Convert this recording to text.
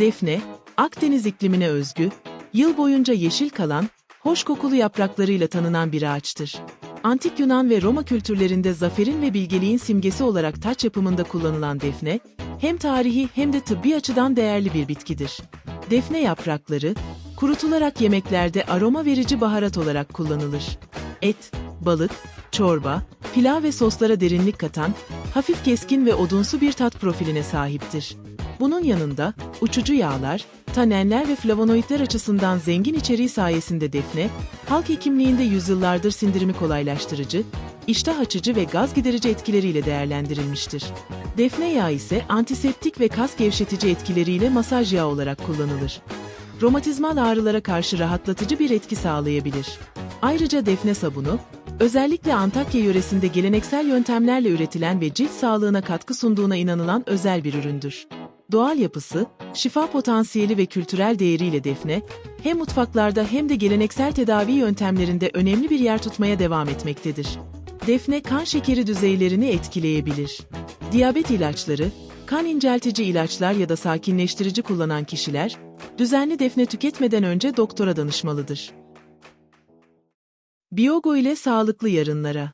Defne, Akdeniz iklimine özgü, yıl boyunca yeşil kalan, hoş kokulu yapraklarıyla tanınan bir ağaçtır. Antik Yunan ve Roma kültürlerinde zaferin ve bilgeliğin simgesi olarak taç yapımında kullanılan defne, hem tarihi hem de tıbbi açıdan değerli bir bitkidir. Defne yaprakları, kurutularak yemeklerde aroma verici baharat olarak kullanılır. Et, balık, çorba, pilav ve soslara derinlik katan, hafif keskin ve odunsu bir tat profiline sahiptir. Bunun yanında uçucu yağlar, tanenler ve flavonoidler açısından zengin içeriği sayesinde defne, halk hekimliğinde yüzyıllardır sindirimi kolaylaştırıcı, iştah açıcı ve gaz giderici etkileriyle değerlendirilmiştir. Defne yağı ise antiseptik ve kas gevşetici etkileriyle masaj yağı olarak kullanılır. Romatizmal ağrılara karşı rahatlatıcı bir etki sağlayabilir. Ayrıca defne sabunu, özellikle Antakya yöresinde geleneksel yöntemlerle üretilen ve cilt sağlığına katkı sunduğuna inanılan özel bir üründür. Doğal yapısı, şifa potansiyeli ve kültürel değeriyle defne, hem mutfaklarda hem de geleneksel tedavi yöntemlerinde önemli bir yer tutmaya devam etmektedir. Defne kan şekeri düzeylerini etkileyebilir. Diyabet ilaçları, kan inceltici ilaçlar ya da sakinleştirici kullanan kişiler, düzenli defne tüketmeden önce doktora danışmalıdır. Biyogo ile sağlıklı yarınlara